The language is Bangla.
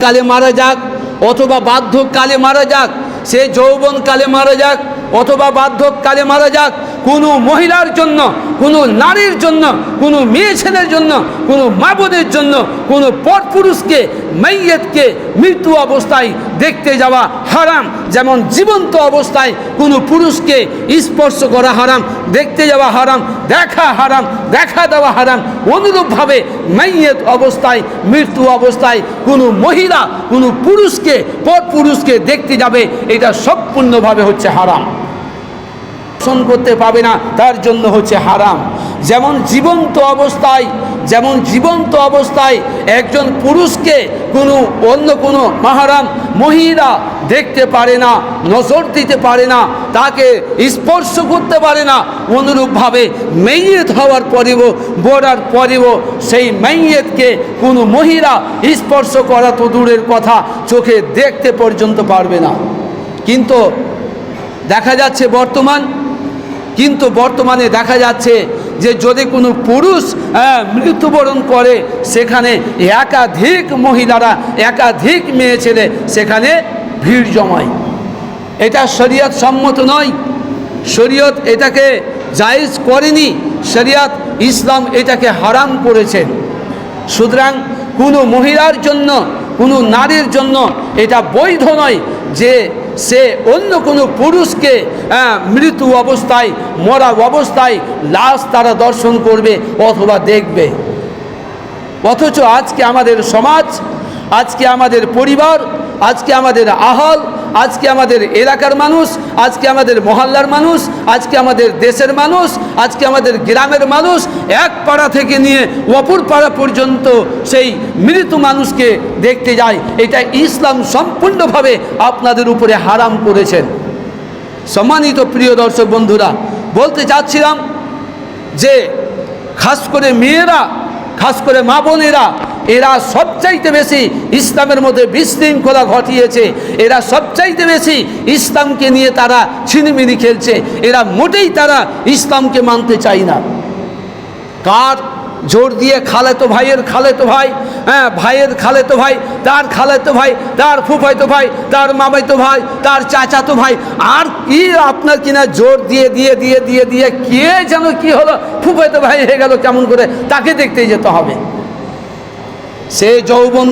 কালে মারা যাক, অথবা বার্ধক্যকালে মারা যাক, সে যৌবন কালে মারা যাক, অথবা বার্ধক্যকালে মারা যাক, কোনো মহিলার জন্য, কোনো নারীর জন্য, কোনো মেয়ে ছেলের জন্য, কোনো মা বোনের জন্য, কোনো পরপুরুষকে, মাইয়েতকে মৃত্যু অবস্থায় দেখতে যাওয়া হারাম। যেমন জীবন্ত অবস্থায় কোনো পুরুষকে স্পর্শ করা হারাম, দেখতে যাওয়া হারাম, দেখা হারাম, দেখা দেওয়া হারাম, অনুরূপভাবে মাইয়েত অবস্থায়, মৃত্যু অবস্থায় কোনো মহিলা, কোনো পুরুষকে, পর পুরুষকে দেখতে যাবে, এটা সম্পূর্ণভাবে হচ্ছে হারাম। দর্শন করতে পাবে না, তার জন্য হচ্ছে হারাম। যেমন জীবন্ত অবস্থায়, যেমন জীবন্ত অবস্থায় একজন পুরুষকে কোনো অন্য কোনো মাহারাম মহিলা দেখতে পারে না, নজর দিতে পারে না, তাকে স্পর্শ করতে পারে না, অনুরূপভাবে মেয়েত হওয়ার পরেও, বড়ার পরেও সেই মেয়েতকে কোনো মহিলা স্পর্শ করা তো দূরের কথা, চোখে দেখতে পর্যন্ত পারবে না। কিন্তু দেখা যাচ্ছে বর্তমান, কিন্তু বর্তমানে দেখা যাচ্ছে যে যদি কোনো পুরুষ মৃত্যুবরণ করে, সেখানে একাধিক মহিলারা, একাধিক মেয়ে ছেলে, সেখানে ভিড় জমায়। এটা শরীয়ত সম্মত নয়। শরীয়ত এটাকে জায়েজ করেনি। শরীয়ত ইসলাম এটাকে হারাম করেছেন সুতরাং কোনো মহিলার জন্য, কোনো নারীর জন্য এটা বৈধ নয়। যে সে অন্য কোনো পুরুষকে মৃত্যু অবস্থায়, মরা অবস্থায় লাশ তারা দর্শন করবে অথবা দেখবে। অথচ আজকে আমাদের সমাজ, আজকে আমাদের পরিবার, আজকে আমাদের আহল আজকে আমাদের এলাকার মানুষ, আজকে আমাদের মহল্লার মানুষ, আজকে আমাদের দেশের মানুষ, আজকে আমাদের গ্রামের মানুষ, এক পাড়া থেকে নিয়ে অপর পাড়া পর্যন্ত সেই মৃত মানুষকে দেখতে যায়। এটা ইসলাম সম্পূর্ণভাবে আপনাদের উপরে হারাম করেছেন। সম্মানিত প্রিয় দর্শক বন্ধুরা, বলতে চাচ্ছিলাম যে, খাস করে মেয়েরা, খাস করে মা বোনেরা এরা সবচাইতে বেশি ইসলামের মধ্যে বিশৃঙ্খলা ঘটিয়েছে। এরা সবচাইতে বেশি ইসলামকে নিয়ে তারা ছিনিমিনি খেলছে। এরা মোটেই তারা ইসলামকে মানতে চায় না। কার জোর দিয়ে খালে তো ভাইয়ের খালে তো ভাই হ্যাঁ ভাইয়ের খালে তো ভাই, তার খালে তো ভাই, তার ফুফাইতো ভাই, তার মামাইতো ভাই, তার চাচাতো ভাই, আর কি আপনার কিনা জোর দিয়ে দিয়ে দিয়ে দিয়ে দিয়ে, কে যেন কি হলো, ফুফাইতো ভাই হয়ে গেল কেমন করে, তাকে দেখতে যেতে হবে। সে যৌবন